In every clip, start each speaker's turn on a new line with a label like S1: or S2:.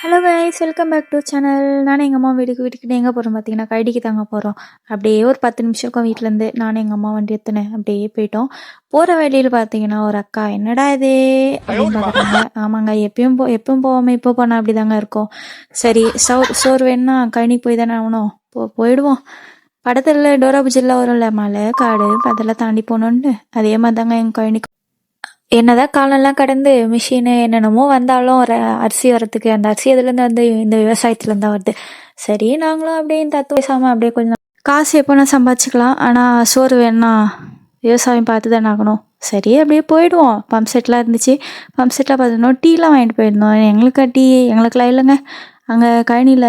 S1: Hello guys welcome back to channel நானும் எங்கள் அம்மா வீட்டுக்கு வீட்டுக்கிட்ட எங்கே போகிறோம் பார்த்தீங்கன்னா கைடிக்கு தாங்க போகிறோம் அப்படியே ஒரு பத்து நிமிஷம் இருக்கும் வீட்டிலேருந்து நானும் எங்கள் அம்மா வண்டி எடுத்துனேன் அப்படியே போயிட்டோம். போகிற வழியில் பார்த்தீங்கன்னா ஒரு அக்கா. என்னடா இது? அப்படின்னு பார்க்குறாங்க ஆமாங்க எப்பயும் போ எப்பவும் போகாமல் இப்போ போனால் அப்படி தாங்க இருக்கும். சரி சோ சோறு வேணும்னா கழனி போய் தானே ஆகணும். போ போயிடுவோம். படத்தில் டோரா புஜில்லாம் வரும்ல மலை காடு அதெல்லாம் தாண்டி போகணுன்ட்டு அதே மாதிரி தாங்க எங்கள் கழனிக்கு என்னதான் காலம்லாம் கடந்து மிஷினு என்னென்னமோ வந்தாலும் ஒரு அரிசி வரத்துக்கு அந்த அரிசி எதுலேருந்து வந்து இந்த விவசாயத்துலேருந்து தான் வருது. சரி நாங்களும் அப்படியே இந்த தத்து பேசாமல் அப்படியே கொஞ்சம் காசு எப்போனா சம்பாதிச்சுக்கலாம். ஆனால் சோறு வேணா விவசாயம் பார்த்து தானே ஆகணும். சரி அப்படியே போயிடுவோம். பம்ப் செட்லாம் இருந்துச்சு. பம்ப் செட்டில் பார்த்துருந்தோம் டீலாம் வாங்கிட்டு போயிருந்தோம். எங்களுக்கு டீ எங்களுக்குலாம் இல்லைங்க. அங்கே கழனியில்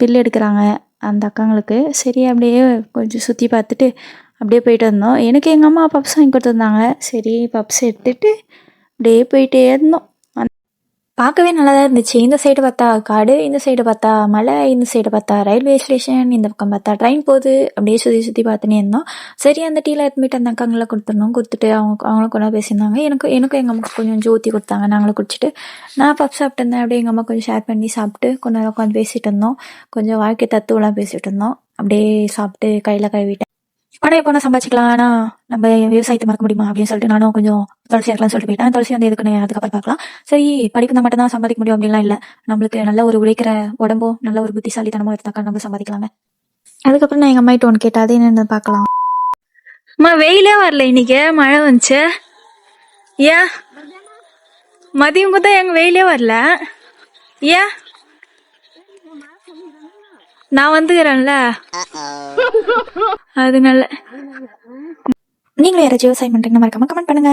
S1: பில் எடுக்கிறாங்க அந்த அக்காங்களுக்கு. சரி அப்படியே கொஞ்சம் சுற்றி பார்த்துட்டு அப்படியே போயிட்டு வந்தோம். எனக்கு எங்கள் அம்மா பப்ஸ் வாங்கி கொடுத்துருந்தாங்க. சரி பப்ஸ் எடுத்துகிட்டு அப்படியே போயிட்டே இருந்தோம். பார்க்கவே நல்லா தான் இருந்துச்சு. இந்த சைடு பார்த்தா காடு இந்த சைடு பார்த்தா மலை இந்த சைடு பார்த்தா ரயில்வே ஸ்டேஷன் இந்த பக்கம் பார்த்தா ட்ரெயின் போகுது. அப்படியே சுற்றி சுற்றி பார்த்துனே இருந்தோம். சரி அந்த டீயில் எடுத்துட்டு அந்த அக்காங்களை கொடுத்துருந்தோம் கொடுத்துட்டு அவங்க அவங்களும் கூட பேசியிருந்தாங்க. எனக்கு எனக்கும் எங்கள் அம்மாவுக்கு கொஞ்சம் கொஞ்சம் ஊற்றி கொடுத்தாங்க. நாங்களும் குடிச்சிட்டு நான் பப்ஸ் சாப்பிட்டு இருந்தேன். அப்படியே எங்கள் அம்மா கொஞ்சம் ஷேர் பண்ணி சாப்பிட்டு கொஞ்சம் உட்காந்து பேசிட்டு இருந்தோம். கொஞ்சம் வாழ்க்கை தத்துவம்லாம் பேசிகிட்டு இருந்தோம். அப்படியே சாப்பிட்டு கையில் கழுவிட்டேன். பணம் எப்போ சம்பாதிச்சிக்கலாம். ஆனால் நம்ம விவசாயத்தை மறக்க முடியுமா? அப்படின்னு சொல்லிட்டு நானும் கொஞ்சம் துளசி இருக்கலாம்னு சொல்லிட்டு போயிட்டேன். துளசி வந்து எதுக்குன்னு அதுக்கப்புறம் பார்க்கலாம். சரி படிப்பு தான் மட்டும் தான் சம்பாதிக்க முடியும் அப்படின்லாம் இல்லை. நம்மளுக்கு நல்ல ஒரு உழைக்கிற உடம்போ நல்ல ஒரு புத்திசாலித்தனமோ இருந்தாக்கா நம்ம சம்பாதிக்கலாங்க அதுக்கப்புறம் நான் எங்கள் அம்மா ஒன்று கேட்டேன். அது பார்க்கலாம். அம்மா வெயிலே வரல இன்னைக்கு. மழை வந்துச்சு. ஏன்? மதியம் கூட எங்கள் வெயிலே வரல. ஏன்? நான் வந்துக்கிறேன்ல. அதனால நீங்களும் யாராச்சும் விவசாயம் பண்றீங்கன்னா மறக்காம கமெண்ட் பண்ணுங்க.